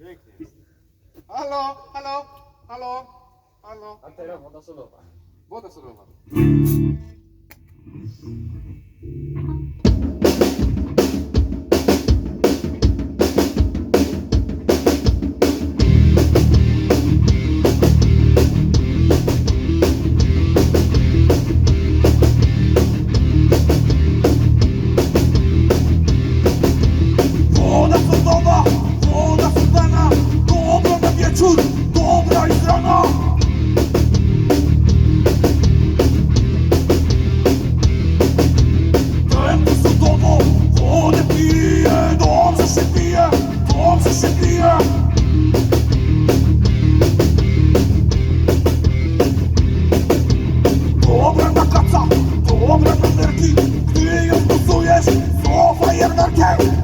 Pięknie. Halo, halo, halo, halo. A teraz woda sodowa. Woda sodowa. Staj stroną! Ten tu sądowo wodę pije Dobrze się pije, dobrze się pije. Dobra na kaca, dobra na nerki Gdy ją stosujesz, są fajerwerkiem.